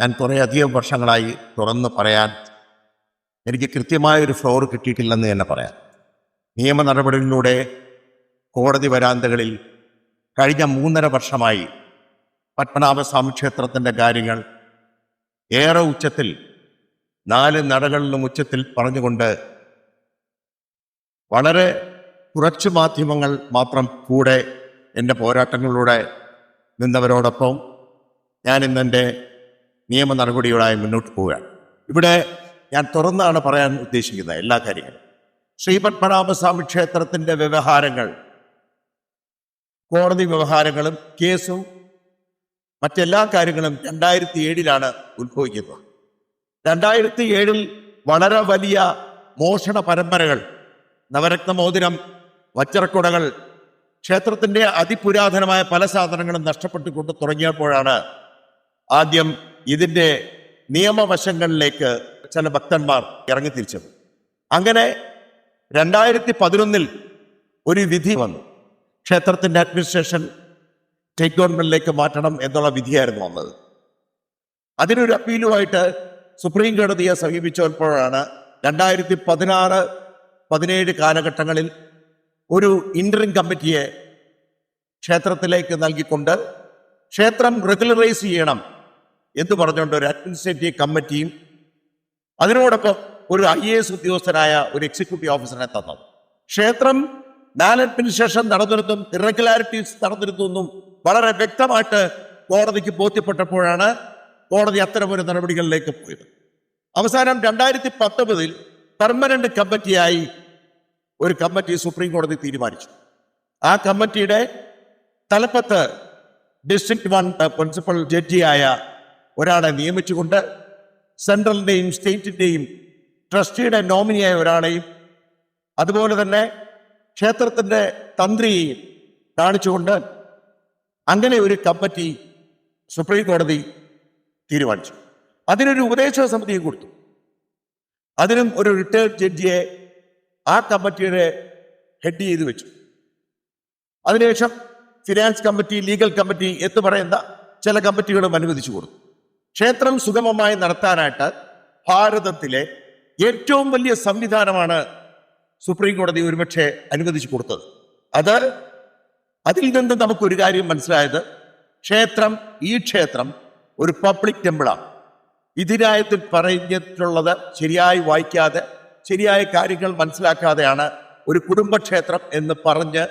ഞാൻ കുറേയധികം വർഷങ്ങളായി തുറന്ന് പറയാൻ എനിക്ക് കൃത്യമായൊരു ഫ്ലോർ കിട്ടിയിട്ടില്ലെന്ന് തന്നെ പറയാം. നിയമ നടപടികളിലൂടെ കോടതി വരാന്തകളിൽ കഴിഞ്ഞ മൂന്നര വർഷമായി പത്മനാഭസ്വാമി ക്ഷേത്രത്തിന്റെ കാര്യങ്ങൾ ഏറെ ഉച്ചത്തിൽ നാല് നടകളിലും ഉച്ചത്തിൽ പറഞ്ഞുകൊണ്ട് വളരെ കുറച്ച് മാധ്യമങ്ങൾ മാത്രം കൂടെ എന്റെ പോരാട്ടങ്ങളിലൂടെ നിന്നവരോടൊപ്പം ഞാൻ ഇന്നെന്റെ നിയമ നടപടികളായി മുന്നോട്ട് പോവുകയാണ്. ഇവിടെ ഞാൻ തുറന്നാണ് പറയാൻ ഉദ്ദേശിക്കുന്നത് എല്ലാ കാര്യങ്ങളും. ശ്രീപത്മനാഭസ്വാമി ക്ഷേത്രത്തിന്റെ വ്യവഹാരങ്ങൾ കോടതി വ്യവഹാരങ്ങളും കേസും മറ്റെല്ലാ കാര്യങ്ങളും രണ്ടായിരത്തി ഏഴിലാണ് ഉത്ഭവിക്കുന്നത്. രണ്ടായിരത്തി ഏഴിൽ വളരെ വലിയ മോഷണ പരമ്പരകൾ നവരത്ന മോതിരം വജ്രക്കുടകൾ ക്ഷേത്രത്തിന്റെ അതിപുരാതനമായ പല സാധനങ്ങളും നഷ്ടപ്പെട്ടുകൊണ്ട് തുടങ്ങിയപ്പോഴാണ് ആദ്യം ഇതിന്റെ നിയമവശങ്ങളിലേക്ക് ചില ഭക്തന്മാർ ഇറങ്ങി തിരിച്ചത് അങ്ങനെ രണ്ടായിരത്തി പതിനൊന്നിൽ ഒരു വിധി വന്നു. ക്ഷേത്രത്തിന്റെ അഡ്മിനിസ്ട്രേഷൻ സ്റ്റേറ്റ് ഗവൺമെന്റിലേക്ക് മാറ്റണം എന്നുള്ള വിധിയായിരുന്നു വന്നത്. അതിനൊരു അപ്പീലുമായിട്ട് സുപ്രീം കോടതിയെ സമീപിച്ചപ്പോഴാണ് രണ്ടായിരത്തി പതിനാറ് പതിനേഴ് കാലഘട്ടങ്ങളിൽ ഒരു ഇന്ററിം കമ്മിറ്റിയെ ക്ഷേത്രത്തിലേക്ക് നൽകിക്കൊണ്ട് ക്ഷേത്രം റെഗുലറൈസ് ചെയ്യണം എന്ന് പറഞ്ഞുകൊണ്ട് ഒരു അഡ്മിനിസ്ട്രേറ്റീവ് കമ്മിറ്റിയും അതിനോടൊപ്പം ഒരു ഐ എ എസ് ഉദ്യോഗസ്ഥനായ ഒരു എക്സിക്യൂട്ടീവ് ഓഫീസറിനെ തന്നത് ക്ഷേത്രം മാൽ അഡ്മിനിസ്ട്രേഷൻ നടന്നിരുന്നും ഇറഗുലാരിറ്റീസ് നടന്നിരുന്നു വളരെ വ്യക്തമായിട്ട് കോടതിക്ക് ബോധ്യപ്പെട്ടപ്പോഴാണ് കോടതി അത്തരമൊരു നടപടികളിലേക്ക് പോയത്. അവസാനം രണ്ടായിരത്തി പത്തൊമ്പതിൽ പെർമനന്റ് കമ്മിറ്റിയായി ഒരു കമ്മിറ്റി സുപ്രീം കോടതി തീരുമാനിച്ചു. ആ കമ്മിറ്റിയുടെ തലപ്പത്ത് ഡിസ്ട്രിക്ട് വൺ പ്രിൻസിപ്പൽ ജഡ്ജിയായ ഒരാളെ നിയമിച്ചുകൊണ്ട് സെൻട്രലിന്റെയും സ്റ്റേറ്റിന്റെയും ട്രസ്റ്റിയുടെ നോമിനിയായ ഒരാളെയും അതുപോലെ തന്നെ ക്ഷേത്രത്തിന്റെ തന്ത്രിയെയും കാണിച്ചുകൊണ്ട് അങ്ങനെ ഒരു കമ്മിറ്റി സുപ്രീം കോടതി തീരുമാനിച്ചു. അതിനൊരു ഉപദേശക സമിതിയും കൊടുത്തു. അതിനും ഒരു റിട്ടയർഡ് ജഡ്ജിയെ ആ കമ്മിറ്റിയുടെ ഹെഡ് ചെയ്ത് വെച്ചു. അതിനുശേഷം ഫിനാൻസ് കമ്മിറ്റി ലീഗൽ കമ്മിറ്റി എന്ന് പറയുന്ന ചില കമ്മിറ്റികളും അനുവദിച്ചു കൊടുത്തു. ക്ഷേത്രം സുഗമമായി നടത്താനായിട്ട് ഭാരതത്തിലെ ഏറ്റവും വലിയ സംവിധാനമാണ് സുപ്രീം കോടതി ഒരുപക്ഷെ അനുവദിച്ചു കൊടുത്തത്. അത് അതിൽ നിന്ന് നമുക്കൊരു കാര്യം മനസ്സിലായത് ക്ഷേത്രം ഈ ക്ഷേത്രം ഒരു പബ്ലിക് ടെമ്പിളാണ് ഇതിനായത്തിൽ പറഞ്ഞിട്ടുള്ളത് ശരിയായി വായിക്കാതെ ശരിയായ കാര്യങ്ങൾ മനസ്സിലാക്കാതെയാണ് ഒരു കുടുംബക്ഷേത്രം എന്ന് പറഞ്ഞ്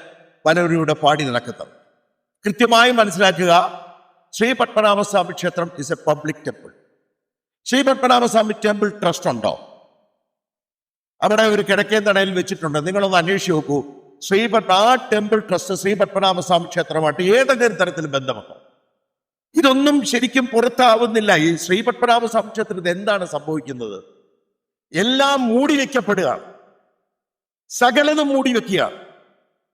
പലരും പാടി നടക്കുന്നത്. കൃത്യമായി മനസ്സിലാക്കുക ശ്രീ പത്മനാഭസ്വാമി ക്ഷേത്രം is a public temple Shri Padmanabhaswamy temple trust ഉണ്ടോ? അവിടെ ഒരു കിഴക്കേന്തടയിൽ വെച്ചിട്ടുണ്ട്. നിങ്ങളൊന്ന് അന്വേഷിച്ച് നോക്കൂ. ശ്രീ ആ ടെമ്പിൾ ട്രസ്റ്റ് ശ്രീ പത്മനാഭസ്വാമി ക്ഷേത്രമായിട്ട് ഏതെങ്കിലും തരത്തിൽ ബന്ധമുണ്ടോ? ഇതൊന്നും ശരിക്കും പുറത്താവുന്നില്ല. ഈ ശ്രീപത്മനാഭ സംശയത്തിന് ഇത് എന്താണ് സംഭവിക്കുന്നത്? എല്ലാം മൂടി വെക്കപ്പെടുക. സകലതും മൂടി വെക്കുക.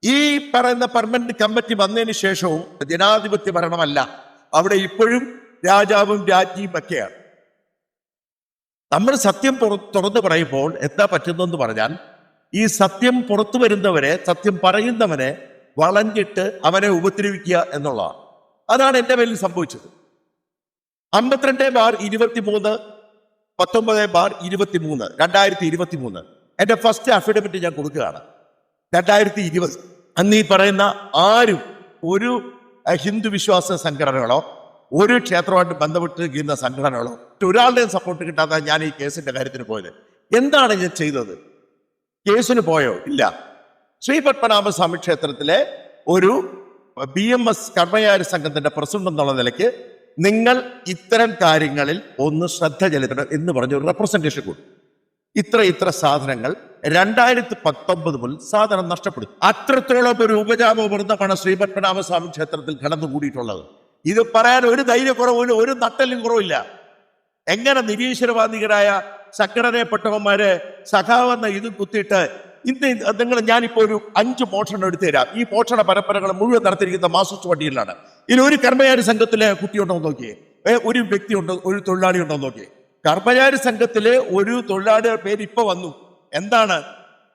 ഈ പറയുന്ന പെർമനന്റ് കമ്മിറ്റി വന്നതിന് ശേഷവും ജനാധിപത്യ ഭരണമല്ല. അവിടെ ഇപ്പോഴും രാജാവും രാജ്ഞിയും ഒക്കെയാണ്. നമ്മൾ സത്യം തുറന്നു പറയുമ്പോൾ എന്താ പറ്റുന്നതെന്ന് പറഞ്ഞാൽ ഈ സത്യം പുറത്തു വരുന്നവരെ സത്യം പറയുന്നവനെ വളഞ്ഞിട്ട് അവനെ ഉപദ്രവിക്കുക എന്നുള്ളതാണ്. അതാണ് എന്റെ പേരിൽ സംഭവിച്ചത്. അമ്പത്തിരണ്ട് ബാർ ഇരുപത്തിമൂന്ന് പത്തൊമ്പത് ബാർ ഇരുപത്തിമൂന്ന് രണ്ടായിരത്തി ഇരുപത്തി മൂന്ന് എന്റെ ഫസ്റ്റ് അഫിഡവിറ്റ് ഞാൻ കൊടുക്കുകയാണ്. രണ്ടായിരത്തി ഇരുപത് അന്ന് ഈ പറയുന്ന ആരും ഒരു ഹിന്ദു വിശ്വാസ സംഘടനകളോ ഒരു ക്ഷേത്രമായിട്ട് ബന്ധപ്പെട്ട് ബന്ധപ്പെട്ടിരിക്കുന്ന സംഘടനകളോ ഒരാളുടെയും സപ്പോർട്ട് കിട്ടാതെ ഞാൻ ഈ കേസിന്റെ കാര്യത്തിന് പോയത്. എന്താണ് ഞാൻ ചെയ്തത്? കേസിന് പോയോ? ഇല്ല. ശ്രീ പത്മനാഭസ്വാമി ക്ഷേത്രത്തിലെ ഒരു ബി എം എസ് കർമ്മയാരി സംഘത്തിന്റെ പ്രസിഡന്റ് എന്നുള്ള നിലയ്ക്ക് നിങ്ങൾ ഇത്തരം കാര്യങ്ങളിൽ ഒന്ന് ശ്രദ്ധ ചെലുത്തണം എന്ന് പറഞ്ഞ ഒരു റെപ്രസെന്റേഷൻ കൂടി. ഇത്ര ഇത്ര സാധനങ്ങൾ രണ്ടായിരത്തി പത്തൊമ്പത് മുതൽ സാധനം നഷ്ടപ്പെടും. അത്രത്തോളം ഒരു ഉപജാപമൃതമാണ് ശ്രീപത്മനാഭസ്വാമി ക്ഷേത്രത്തിൽ കടന്നുകൂടിയിട്ടുള്ളത്. ഇത് പറയാൻ ഒരു ധൈര്യക്കുറവില്ല ഒരു നട്ടലും കുറവില്ല. എങ്ങനെ നിരീശ്വരവാദികരായ സംഘടനപ്പെട്ടവന്മാര് സഖാവെന്ന ഇത് കുത്തിയിട്ട് ഇന്ന് നിങ്ങൾ ഞാനിപ്പോ ഒരു അഞ്ച് മോഷണം എടുത്തു തരാം ഈ മോഷണ പരമ്പരകൾ മുഴുവൻ നടത്തിയിരിക്കുന്ന മാസസ് വണ്ടിയിലാണ്. ഇതിൽ ഒരു കർമ്മയാരി സംഘത്തിലെ കുട്ടിയുണ്ടോ നോക്കിയേ. ഒരു വ്യക്തി ഉണ്ടോ ഒരു തൊഴിലാളി ഉണ്ടോ നോക്കിയേ. കർമ്മയാരി സംഘത്തിലെ ഒരു തൊഴിലാളിയുടെ പേര് ഇപ്പൊ വന്നു. എന്താണ്?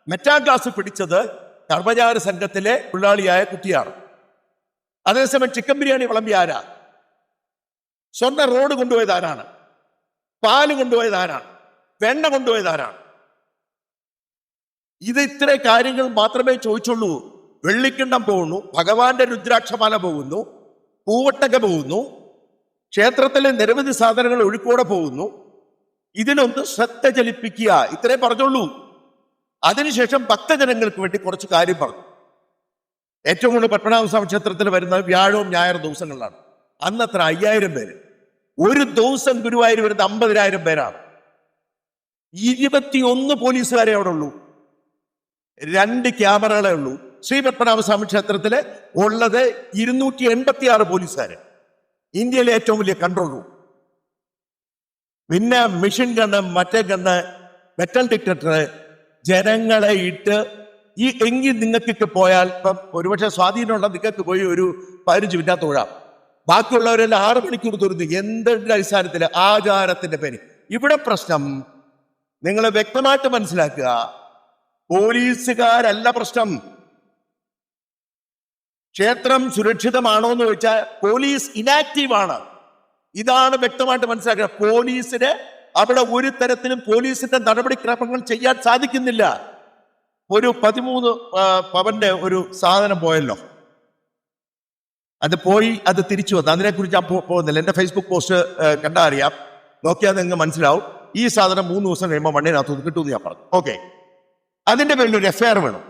മെറ്റാ ക്ലാസ് പിടിച്ചത് കർമ്മചാര സംഘത്തിലെ തൊഴിലാളിയായ കുട്ടിയാണ്. അതേസമയം ചിക്കൻ ബിരിയാണി വിളമ്പി ആരാ? സ്വർണ റോഡ് കൊണ്ടുപോയത് ആരാണ്? പാൽ കൊണ്ടുപോയത് ആരാണ്? വെണ്ണ കൊണ്ടുപോയത് ആരാണ്? ഇത് ഇത്ര കാര്യങ്ങൾ മാത്രമേ ചോദിച്ചുള്ളൂ. വെള്ളിക്കിണ്ണം പോകുന്നു ഭഗവാന്റെ രുദ്രാക്ഷമാല പോകുന്നു പൂവട്ടക പോകുന്നു ക്ഷേത്രത്തിലെ നിരവധി സാധനങ്ങൾ ഒഴുക്കോടെ പോകുന്നു. ഇതിനൊന്ന് ശ്രദ്ധ ചലിപ്പിക്കുക ഇത്രേ പറഞ്ഞുള്ളൂ. അതിനുശേഷം ഭക്തജനങ്ങൾക്ക് വേണ്ടി കുറച്ച് കാര്യം പറഞ്ഞു. ഏറ്റവും കൂടുതൽ പത്മനാഭസ്വാമി ക്ഷേത്രത്തിൽ വരുന്നത് വ്യാഴവും ഞായറും ദിവസങ്ങളിലാണ്. അന്ന് അത്ര അയ്യായിരം പേര്. ഒരു ദിവസം ഗുരുവായൂർ വരുന്നത് അമ്പതിനായിരം പേരാണ്. ഇരുപത്തിയൊന്ന് പോലീസുകാരെ അവിടെ ഉള്ളൂ. രണ്ട് ക്യാമറകളെ ഉള്ളൂ. ശ്രീ പത്മനാഭസ്വാമി ക്ഷേത്രത്തിലെ ഉള്ളത് ഇരുന്നൂറ്റി എൺപത്തി ആറ് പോലീസുകാർ ഇന്ത്യയിലെ ഏറ്റവും വലിയ കൺട്രോൾ റൂം പിന്നെ മിഷൻ ഗണ്ണ് മറ്റേ ഗണ്ണ് മെറ്റൽ ഡിറ്റക്ടർ ജനങ്ങളെ ഇട്ട് ഈ എങ്കിൽ നിങ്ങൾക്കൊക്കെ പോയാൽ ഇപ്പം ഒരുപക്ഷെ സ്വാധീനമുള്ള നിങ്ങൾക്ക് പോയി ഒരു പതിനഞ്ച് മിനിറ്റ് തൊഴാം ബാക്കിയുള്ളവരെല്ലാം ആറ് മണിക്കൂർ തുറന്നു എന്തിന്റെ അടിസ്ഥാനത്തിൽ ആചാരത്തിന്റെ പേര്. ഇവിടെ പ്രശ്നം നിങ്ങൾ വ്യക്തമായിട്ട് മനസ്സിലാക്കുക. പോലീസുകാരല്ല പ്രശ്നം. ക്ഷേത്രം സുരക്ഷിതമാണോ എന്ന് ചോദിച്ചാൽ പോലീസ് ഇനാക്റ്റീവ് ആണ്. ഇതാണ് വ്യക്തമായിട്ട് മനസ്സിലാക്കുക. പോലീസിന് അവിടെ ഒരു തരത്തിലും പോലീസിന്റെ നടപടിക്രമങ്ങൾ ചെയ്യാൻ സാധിക്കുന്നില്ല. ഒരു പതിമൂന്ന് പവന്റെ ഒരു സാധനം പോയല്ലോ. അത് പോയി അത് തിരിച്ചു വന്നു. അതിനെക്കുറിച്ച് ഞാൻ പോകുന്നില്ല. എന്റെ ഫേസ്ബുക്ക് പോസ്റ്റ് കണ്ടാൽ അറിയാം. നോക്കിയാൽ നിങ്ങൾക്ക് മനസ്സിലാവും. ഈ സാധനം മൂന്ന് ദിവസം കഴിയുമ്പോൾ മണ്ണിനകത്ത് കിട്ടുമെന്ന് ഞാൻ പറഞ്ഞു. ഓക്കെ അതിന്റെ പേരിൽ ഒരു എഫ്ഐആർ വേണം.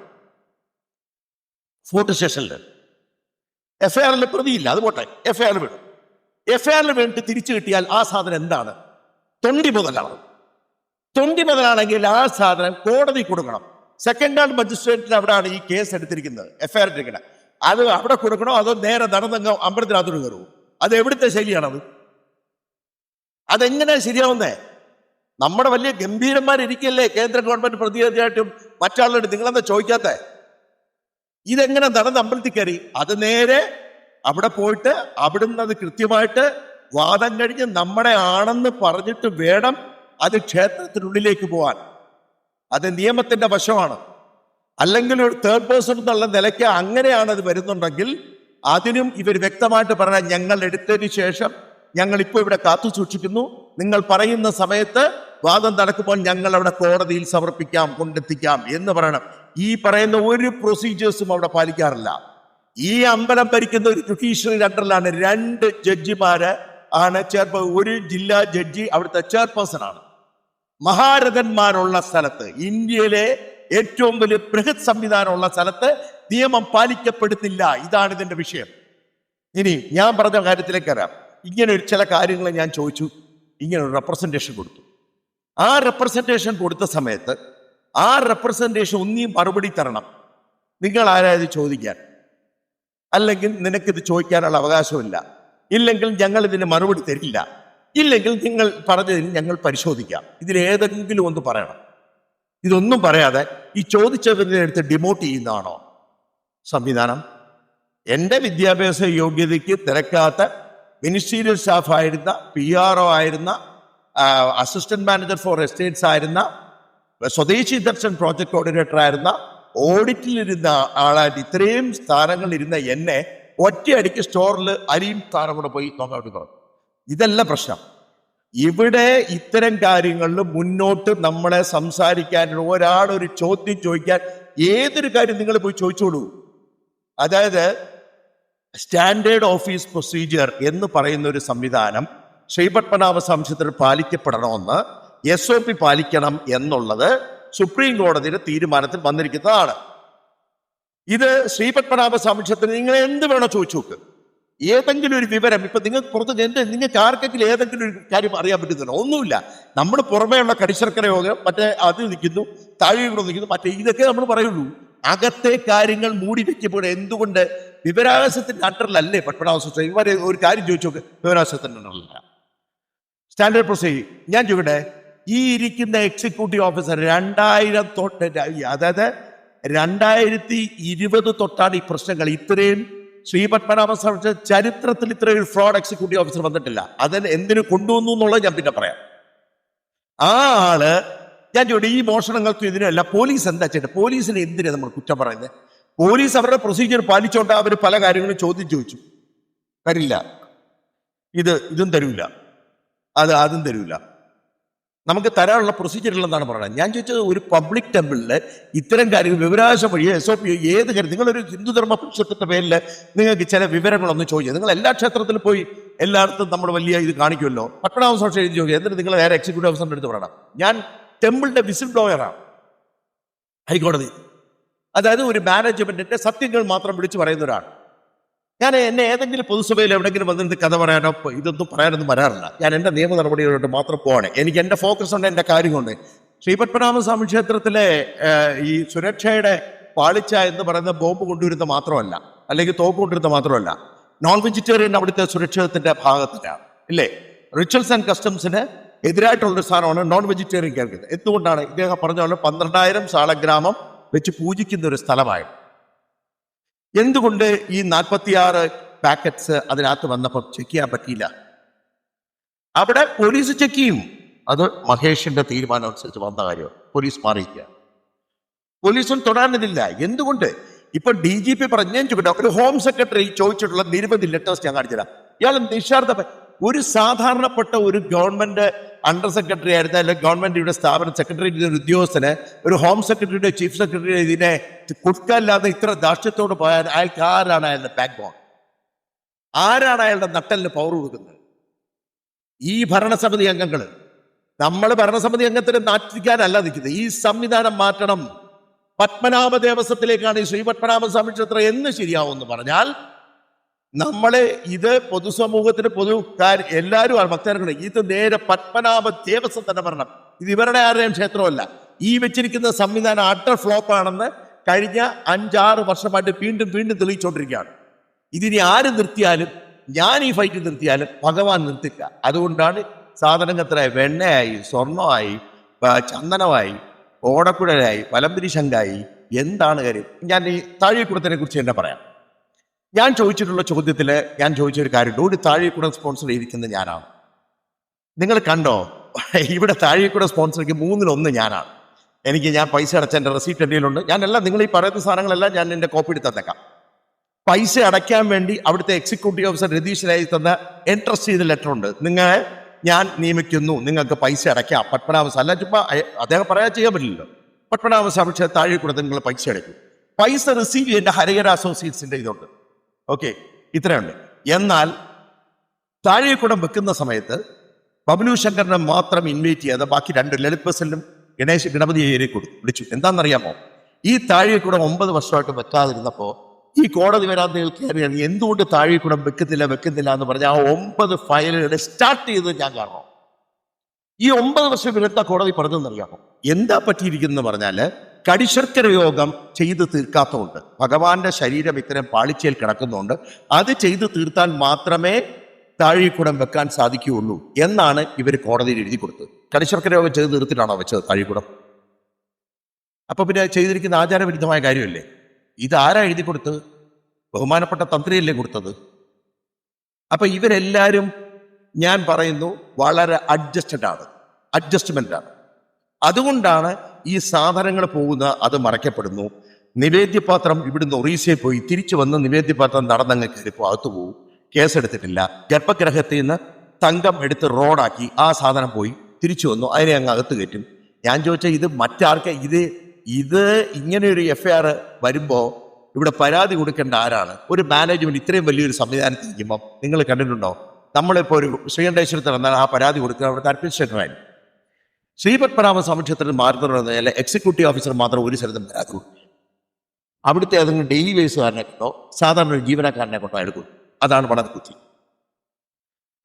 ഫോർട്ട് സ്റ്റേഷനിൽ എഫ്ഐആറിൽ പ്രതിയില്ല അത് പോട്ടെ എഫ്ഐആർ വേണം എഫ്ഐആറിൽ വേണ്ടിട്ട് തിരിച്ചു കിട്ടിയാൽ ആ സാധനം എന്താണ്? തൊണ്ടി മുതലാണ്. തൊണ്ടി മുതലാണെങ്കിൽ ആ സാധനം കോടതി കൊടുക്കണം. സെക്കൻഡ് ഹാൻഡ് മജിസ്ട്രേറ്റിന് അവിടെയാണ് ഈ കേസ് എടുത്തിരിക്കുന്നത് എഫ്ഐആർ എടുക്കുന്നത് അത് അവിടെ കൊടുക്കണോ അതോ നേരെ നടന്നങ്ങ് അമ്പലത്തിനകത്തോട് കയറുമോ അത് എവിടുത്തെ ശൈലിയാണത്? അതെങ്ങനെ ശരിയാവുന്നേ? നമ്മുടെ വലിയ ഗംഭീരന്മാരിരിക്കല്ലേ കേന്ദ്ര ഗവൺമെന്റ് പ്രതിനിധിയായിട്ടും മറ്റാളുടെ നിങ്ങളെന്താ ചോദിക്കാത്തേ? ഇതെങ്ങനെ നടന്ന് അമ്പലത്തിൽ കയറി? അത് നേരെ അവിടെ പോയിട്ട് അവിടുന്ന് അത് കൃത്യമായിട്ട് വാദം കഴിഞ്ഞ് നമ്മുടെ ആണെന്ന് പറഞ്ഞിട്ട് വേണം അത് ക്ഷേത്രത്തിനുള്ളിലേക്ക് പോവാൻ. അത് നിയമത്തിന്റെ വശമാണ്. അല്ലെങ്കിൽ ഒരു തേർഡ് പേഴ്സൺ എന്നുള്ള നിലയ്ക്ക് അങ്ങനെയാണ് അത് വരുന്നുണ്ടെങ്കിൽ അതിനും ഇവർ വ്യക്തമായിട്ട് പറഞ്ഞാൽ ഞങ്ങൾ എടുത്തതിന് ശേഷം ഞങ്ങൾ ഇപ്പോൾ ഇവിടെ കാത്തു സൂക്ഷിക്കുന്നു. നിങ്ങൾ പറയുന്ന സമയത്ത് വാദം നടക്കുമ്പോൾ ഞങ്ങൾ അവിടെ കോടതിയിൽ സമർപ്പിക്കാം കൊണ്ടെത്തിക്കാം എന്ന് പറയണം. ഈ പറയുന്ന ഒരു പ്രൊസീജിയേഴ്സും അവിടെ പാലിക്കാറില്ല. ഈ അമ്പലം ഭരിക്കുന്ന ഒരു ജുഡീഷ്യറി അണ്ടറിലാണ് രണ്ട് ജഡ്ജിമാര് ആണ് ചെയർപേ ഒരു ജില്ലാ ജഡ്ജി അവിടുത്തെ ചെയർപേഴ്സൺ ആണ്. മഹാരഥന്മാരുള്ള സ്ഥലത്ത് ഇന്ത്യയിലെ ഏറ്റവും വലിയ ബൃഹത് സംവിധാനമുള്ള സ്ഥലത്ത് നിയമം പാലിക്കപ്പെടുന്നില്ല. ഇതാണ് ഇതിന്റെ വിഷയം. ഇനി ഞാൻ പറഞ്ഞ കാര്യത്തിലേക്ക് വരാം. ഇങ്ങനെ ചില കാര്യങ്ങൾ ഞാൻ ചോദിച്ചു. ഇങ്ങനെ ഒരു റെപ്രസെന്റേഷൻ കൊടുത്തു. ആ റെപ്രസെന്റേഷൻ കൊടുത്ത സമയത്ത് ആ റെപ്രസെന്റേഷൻ ഒന്നിയും മറുപടി തരണം. നിങ്ങൾ ആരായത് ചോദിക്കാൻ? അല്ലെങ്കിൽ നിനക്കിത് ചോദിക്കാനുള്ള അവകാശമില്ല. ഇല്ലെങ്കിൽ ഞങ്ങൾ ഇതിന് മറുപടി തരില്ല. ഇല്ലെങ്കിൽ നിങ്ങൾ പറഞ്ഞതിന് ഞങ്ങൾ പരിശോധിക്കാം. ഇതിലേതെങ്കിലും ഒന്ന് പറയണം. ഇതൊന്നും പറയാതെ ഈ ചോദിച്ചവരുടെ അടുത്ത് ഡിമോട്ട് ചെയ്യുന്നതാണോ? സംവിധാനം. എന്റെ വിദ്യാഭ്യാസ യോഗ്യതയ്ക്ക് തിരക്കാത്ത മിനിസ്റ്റീരിയൽ സ്റ്റാഫ് ആയിരുന്ന പി ആർ ഒ ആയിരുന്ന അസിസ്റ്റന്റ് മാനേജർ ഫോർ എസ്റ്റേറ്റ്സ് ആയിരുന്ന സ്വദേശി ദർശൻ പ്രോജക്ട് കോർഡിനേറ്റർ ആയിരുന്ന ഓഡിറ്റിലിരുന്ന ആളായിട്ട് ഇത്രയും സ്ഥാനങ്ങളിൽ ഇരുന്ന എന്നെ ഒറ്റയടിക്ക് സ്റ്റോറിൽ അരിയും സ്ഥാനം കൂടെ പോയി നോക്കാൻ ഇതല്ല പ്രശ്നം. ഇവിടെ ഇത്തരം കാര്യങ്ങളിൽ മുന്നോട്ട് നമ്മളെ സംസാരിക്കാൻ ഒരാളൊരു ചോദ്യം ചോദിക്കാൻ ഏതൊരു കാര്യം നിങ്ങൾ പോയി ചോദിച്ചോളൂ. അതായത് സ്റ്റാൻഡേർഡ് ഓഫീസ് പ്രൊസീജിയർ എന്ന് പറയുന്ന ഒരു സംവിധാനം ശ്രീപത്മനാഭ സംശയത്തിൽ പാലിക്കപ്പെടണമെന്ന് എസ് ഒ പി പാലിക്കണം എന്നുള്ളത് സുപ്രീം കോടതിയുടെ തീരുമാനത്തിൽ വന്നിരിക്കുന്നതാണ്. ഇത് ശ്രീപത്മനാഭ സംശയത്തിന് നിങ്ങൾ എന്ത് വേണോ ചോദിച്ചു നോക്ക്. ഏതെങ്കിലും ഒരു വിവരം ഇപ്പൊ നിങ്ങൾക്ക് പുറത്ത് എന്റെ നിങ്ങൾക്ക് ആർക്കെങ്കിലും ഏതെങ്കിലും ഒരു കാര്യം അറിയാൻ പറ്റുന്നില്ല ഒന്നുമില്ല. നമ്മൾ പുറമേയുള്ള കടിശർക്കര യോഗം മറ്റേ അത് നിൽക്കുന്നു താഴെ നിൽക്കുന്നു മറ്റേ ഇതൊക്കെ നമ്മൾ പറയുള്ളൂ. അകത്തെ കാര്യങ്ങൾ മൂടി വെക്കുമ്പോൾ എന്തുകൊണ്ട് വിവരാവകാശത്തിന്റെ അണ്ടറിലല്ലേ പത്മനാഭ സംശയം ഇവരെ ഒരു കാര്യം ചോദിച്ചു നോക്ക്. വിവരാവകാശത്തിന്റെ അണ്ടറിലല്ല. സ്റ്റാൻഡേർഡ് പ്രൊസീജിയർ ഞാൻ ചോദിക്കട്ടെ? ഈ ഇരിക്കുന്ന എക്സിക്യൂട്ടീവ് ഓഫീസർ രണ്ടായിരം തൊട്ട് അതായത് രണ്ടായിരത്തി ഇരുപത് തൊട്ടാണ് ഈ പ്രശ്നങ്ങൾ. ഇത്രയും ശ്രീപത്മനാഭ പത്മനാഭസ്വാമി ചരിത്രത്തിൽ ഇത്രയും ഫ്രോഡ് എക്സിക്യൂട്ടീവ് ഓഫീസർ വന്നിട്ടില്ല. അതിന് എന്തിനു കൊണ്ടുവന്നു എന്നുള്ളത് ഞാൻ പിന്നെ പറയാം. ആ ആൾ ഞാൻ ചോദിച്ചു ഈ മോഷണങ്ങൾക്കും ഇതിനല്ല പോലീസ് എന്താ ചെയ്യട്ടെ പോലീസിനെ എന്തിനാണ് നമ്മൾ കുറ്റം പറയുന്നത്? പോലീസ് അവരുടെ പ്രൊസീജിയർ പാലിച്ചോണ്ട് അവർ പല കാര്യങ്ങളും ചോദ്യം ചോദിച്ചു. തരില്ല ഇത് ഇതും തരൂല. അത് അതും തരൂല. നമുക്ക് തരാനുള്ള പ്രൊസീജിയർ ഉള്ളതാണ് പറയുന്നത്. ഞാൻ ചോദിച്ചത് ഒരു പബ്ലിക് ടെമ്പിളിൽ ഇത്തരം കാര്യങ്ങൾ വിവരാവകാശം വഴി എസ് ഒ പി ഏത് കാര്യം നിങ്ങളൊരു ഹിന്ദുധർമ്മ പരിഷത്തിന്റെ പേരിൽ നിങ്ങൾക്ക് ചില വിവരങ്ങളൊന്നും ചോദിച്ചു നിങ്ങൾ എല്ലാ ക്ഷേത്രത്തിലും പോയി എല്ലായിടത്തും നമ്മൾ വലിയ ഇത് കാണിക്കുമല്ലോ. പട്ടണാമ സംശയം എഴുതി ചോദിക്കുക എന്നിട്ട് നിങ്ങൾ നേരെ എക്സിക്യൂട്ടീവ് ഓഫീസറിന്റെ അടുത്ത് പറയണം. ഞാൻ ടെമ്പിളിന്റെ വിസിൽ ബ്ലോയറാണ് ഹൈക്കോടതി. അതായത് ഒരു മാനേജ്മെന്റിന്റെ സത്യങ്ങൾ മാത്രം വിളിച്ചു പറയുന്ന ഒരാൾ ഞാൻ എന്നെ ഏതെങ്കിലും പൊതുസഭയിൽ എവിടെയെങ്കിലും വന്നിട്ട് കഥ പറയാനോ ഇതൊന്നും പറയാനൊന്നും വരാറില്ല. ഞാൻ എന്റെ നിയമ നടപടികളിലോട്ട് മാത്രം പോവാണ്. എനിക്ക് എന്റെ ഫോക്കസ് ഉണ്ട് എന്റെ കാര്യമുണ്ട് ശ്രീപത്മനാഭസ്വാമി ക്ഷേത്രത്തിലെ ഈ സുരക്ഷയുടെ പാളിച്ച എന്ന് പറയുന്ന ബോംബ് കൊണ്ടുവരുന്ന മാത്രമല്ല അല്ലെങ്കിൽ തോക്ക് കൊണ്ടുവരുന്ന മാത്രമല്ല നോൺ വെജിറ്റേറിയൻ അവിടുത്തെ സുരക്ഷിതത്തിന്റെ ഭാഗത്തിലാണ്. ഇല്ലേ? റിച്വൽസ് ആൻഡ് കസ്റ്റംസിന് എതിരായിട്ടുള്ളൊരു സാധനമാണ് നോൺ വെജിറ്റേറിയൻ കേൾക്കുന്നത്. എന്തുകൊണ്ടാണ്? ഇദ്ദേഹം പറഞ്ഞ പോലെ പന്ത്രണ്ടായിരം സാളഗ്രാമം വെച്ച് പൂജിക്കുന്ന ഒരു സ്ഥലമായി എന്തുകൊണ്ട് ഈ നാൽപ്പത്തിയാറ് പാക്കറ്റ്സ് അതിനകത്ത് വന്നപ്പോൾ ചെക്ക് ചെയ്യാൻ പറ്റിയില്ല? അവിടെ പോലീസ് ചെക്ക് ചെയ്യും. അത് മഹേഷിന്റെ തീരുമാനം അനുസരിച്ച് വന്ന കാര്യമാണ്. പോലീസ് മാറിയിക്കുക പോലീസും തൊടാനില്ല എന്തുകൊണ്ട്? ഇപ്പൊ ഡി ജി പി പറഞ്ഞു ഡോക്ടർ ഹോം സെക്രട്ടറി ചോദിച്ചിട്ടുള്ള നിരവധി ലെറ്റേഴ്സ് ഞാൻ കാണിച്ചുതരാം. ഇയാൾ നിശാർത്ഥ ഒരു സാധാരണപ്പെട്ട ഒരു ഗവൺമെന്റ് അണ്ടർ സെക്രട്ടറി ആയിരുന്ന അല്ലെങ്കിൽ ഗവൺമെന്റിന്റെ സ്ഥാപന സെക്രട്ടറിയുടെ ഒരു ഉദ്യോഗസ്ഥന് ഒരു ഹോം സെക്രട്ടറിയുടെ ചീഫ് സെക്രട്ടറി ഇതിനെ കൊടുക്കാനില്ലാതെ ഇത്ര ദാർഷ്ട്യത്തോട് പോയാൽ അയാൾക്ക് ആരാണ് അയാളുടെ ബാക്ക് ബോൺ ആരാണ് അയാളുടെ നട്ടലിന് പവർ കൊടുക്കുന്നത്? ഈ ഭരണസമിതി അംഗങ്ങൾ നമ്മൾ ഭരണസമിതി അംഗത്തിന് നാട്ടിക്കാനല്ല നിൽക്കുന്നത്. ഈ സംവിധാനം മാറ്റണം. പത്മനാഭ ദേവസ്വത്തിലേക്കാണ് ഈ ശ്രീ പത്മനാഭ സ്വാമി ക്ഷേത്രം എന്ന് ശരിയാവും എന്ന് പറഞ്ഞാൽ നമ്മളെ ഇത് പൊതുസമൂഹത്തിന് പൊതു കാര്യം എല്ലാവരും ആണ് ഇത് നേരെ പത്മനാഭ ദേവസ്വം തന്നെ പറയണം. ഇത് ഇവരുടെ ആരുടെയും ക്ഷേത്രമല്ല. ഈ വെച്ചിരിക്കുന്ന സംവിധാനം അട്ടർ ഫ്ലോപ്പ് ആണെന്ന് കഴിഞ്ഞ അഞ്ചാറ് വർഷമായിട്ട് വീണ്ടും വീണ്ടും തെളിയിച്ചുകൊണ്ടിരിക്കുകയാണ്. ഇതിനി ആര് നിർത്തിയാലും ഞാൻ ഈ ഫൈറ്റ് നിർത്തിയാലും ഭഗവാൻ നിർത്തില്ല. അതുകൊണ്ടാണ് സാധനങ്ങൾക്കായി വെണ്ണയായി സ്വർണമായി ചന്ദനമായി ഓടക്കുഴലായി വലംപിരി ശങ്കായി എന്താണ് കാര്യം? ഞാൻ ഈ താഴെക്കുടത്തിനെ കുറിച്ച് തന്നെ പറയാം. ഞാൻ ചോദിച്ചിട്ടുള്ള ചോദ്യത്തിൽ ഞാൻ ചോദിച്ച ഒരു കാര്യമുണ്ട്. ഒരു താഴെക്കൂടെ സ്പോൺസർ ചെയ്തിരിക്കുന്നത് ഞാനാണ്. നിങ്ങൾ കണ്ടോ? ഇവിടെ താഴെക്കൂടെ സ്പോൺസർക്ക് മൂന്നിലൊന്ന് ഞാനാണ്. എനിക്ക് ഞാൻ പൈസ അടച്ച എന്റെ റെസീപ്റ്റ് എന്റെ കയ്യിലുണ്ട്. ഞാനെല്ലാം നിങ്ങൾ ഈ പറയുന്ന സാധനങ്ങളെല്ലാം ഞാൻ എന്റെ കോപ്പി എടുത്ത് തന്നേക്കാം. പൈസ അടയ്ക്കാൻ വേണ്ടി അവിടുത്തെ എക്സിക്യൂട്ടീവ് ഓഫീസർ രതീഷിനായി തന്ന എൻട്രസ്റ്റ് ചെയ്ത ലെറ്റർ ഉണ്ട്. നിങ്ങൾ ഞാൻ നിയമിക്കുന്നു. നിങ്ങൾക്ക് പൈസ അടയ്ക്കാം. പത്മനാഭ അല്ല ചുമ്മാ അദ്ദേഹം പറയാൻ ചെയ്യാൻ പറ്റില്ലല്ലോ. പത്മനാഭ അപേക്ഷ താഴെ കൂടെ നിങ്ങൾ പൈസ അടയ്ക്കും. പൈസ റിസീവ് ചെയ്യേണ്ട ഹരിഹര അസോസിയേറ്റ്സിന്റെ ഇതുണ്ട്. ഓക്കെ ഇത്രയുണ്ട് എന്നാൽ താഴെക്കൂടം വെക്കുന്ന സമയത്ത് ബബ്ലു ശങ്കറിനെ മാത്രം ഇൻവൈറ്റ് ചെയ്യാതെ ബാക്കി രണ്ട് ലളിത് ബസലിനും ഗണേശ് ഗണപതി അയ്യരെ കൊടുത്തു വിളിച്ചു. എന്താണെന്നറിയാമോ? ഈ താഴെക്കൂടം ഒമ്പത് വർഷമായിട്ട് വെക്കാതിരുന്നപ്പോൾ ഈ കോടതി വരാതെ കയറിയാണ് എന്തുകൊണ്ട് താഴെക്കൂടം വെക്കുന്നില്ല വെക്കുന്നില്ല എന്ന് പറഞ്ഞ ആ ഒമ്പത് ഫയലുകളെ സ്റ്റാർട്ട് ചെയ്തത് ഞാൻ കാരണം ഈ ഒമ്പത് വർഷം വിരുദ്ധ കോടതി പറഞ്ഞതെന്നറിയാമോ? എന്താ പറ്റിയിരിക്കുന്നത് പറഞ്ഞാൽ കടിശർക്കര യോഗം ചെയ്ത് തീർക്കാത്തതുകൊണ്ട് ഭഗവാന്റെ ശരീരം ഇത്തരം പാളിച്ചയിൽ കിടക്കുന്നുണ്ട് അത് ചെയ്ത് തീർത്താൽ മാത്രമേ താഴെക്കുടം വെക്കാൻ സാധിക്കുകയുള്ളൂ എന്നാണ് ഇവർ കോടതിയിൽ എഴുതി കൊടുത്തത്. കടിശർക്കര യോഗം ചെയ്ത് തീർത്തിട്ടാണോ വെച്ചത് താഴെക്കുടം? അപ്പൊ പിന്നെ ചെയ്തിരിക്കുന്ന ആചാരവിരുദ്ധമായ കാര്യമല്ലേ? ഇത് ആരാ എഴുതി കൊടുത്തത്? ബഹുമാനപ്പെട്ട തന്ത്രിയല്ലേ കൊടുത്തത്? അപ്പൊ ഇവരെല്ലാവരും ഞാൻ പറയുന്നു വളരെ അഡ്ജസ്റ്റഡ് ആണ്. അഡ്ജസ്റ്റ്മെന്റ് ആണ്. അതുകൊണ്ടാണ് ഈ സാധനങ്ങൾ പോകുന്ന അത് മറയ്ക്കപ്പെടുന്നു. നിവേദ്യപാത്രം ഇവിടുന്ന് ഒറീസയിൽ പോയി. തിരിച്ചു വന്ന് നിവേദ്യപാത്രം നടന്നങ്ങ് കയറിപ്പോ അകത്തു പോകും കേസെടുത്തിട്ടില്ല. ഗർഭഗ്രഹത്തിൽ നിന്ന് തങ്കം എടുത്ത് റോഡാക്കി ആ സാധനം പോയി. തിരിച്ചു വന്നു. അതിനെ അങ്ങ് അകത്ത് കയറ്റും. ഞാൻ ചോദിച്ചാൽ ഇത് മറ്റാർക്ക്? ഇത് ഇത് ഇങ്ങനെ ഒരു എഫ് ഐ ആർ വരുമ്പോൾ ഇവിടെ പരാതി കൊടുക്കേണ്ട ആരാണ്? ഒരു മാനേജ്മെന്റ് ഇത്രയും വലിയൊരു സംവിധാനത്തിൽ ഇരിക്കുമ്പോൾ നിങ്ങൾ കണ്ടിട്ടുണ്ടോ? നമ്മളിപ്പോൾ ഒരു ശ്രീകണ്ഠേശ്വരത്തിൽ നടന്നാൽ ആ പരാതി കൊടുക്കുക അവിടുത്തെ അഡ്മിനിസ്ട്രേറ്ററായി ശ്രീപത്മനാഭ സ്വാമിക്ഷേത്രത്തിൽ മാറുന്ന പറഞ്ഞാൽ എക്സിക്യൂട്ടീവ് ഓഫീസർ മാത്രം ഒരു സ്ഥലത്തും വരാത്തുള്ളൂ അവിടുത്തെ ഏതെങ്കിലും ഡെയിലി ബേസുകാരനെ കൊണ്ടോ സാധാരണ ഒരു ജീവനക്കാരനെ കൊണ്ടോ എടുക്കും അതാണ് കുറ്റി.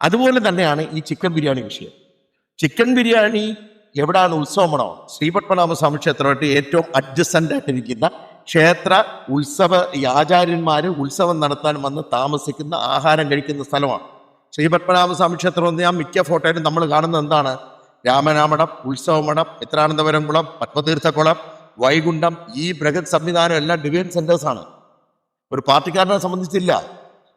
അതുപോലെ തന്നെയാണ് ഈ ചിക്കൻ ബിരിയാണി വിഷയം. ചിക്കൻ ബിരിയാണി എവിടാണ് ഉത്സവമാണോ? ശ്രീപത്മനാഭ സ്വാമി ക്ഷേത്രമായിട്ട് ഏറ്റവും അഡ്ജസ്റ്റന്റ് ആയിട്ടിരിക്കുന്ന ക്ഷേത്ര ഉത്സവ ഈ ആചാര്യന്മാർ ഉത്സവം നടത്താൻ വന്ന് താമസിക്കുന്ന ആഹാരം കഴിക്കുന്ന സ്ഥലമാണ്. ശ്രീപത്മനാഭ സ്വാമി ക്ഷേത്രം എന്ന് ഞാൻ മിക്ക ഫോട്ടോയിലും നമ്മൾ കാണുന്നത് എന്താണ്? രാമനാമഠം ഉത്സവമണം മിത്രാനന്ദപുരം കുളം പത്മതീർത്ഥക്കുളം വൈകുണ്ഠം ഈ ബൃഹത് സംവിധാനം എല്ലാം ഡിവൈൻ സെന്റേഴ്സാണ് ഒരു പാർട്ടിക്കാരനെ സംബന്ധിച്ചില്ല.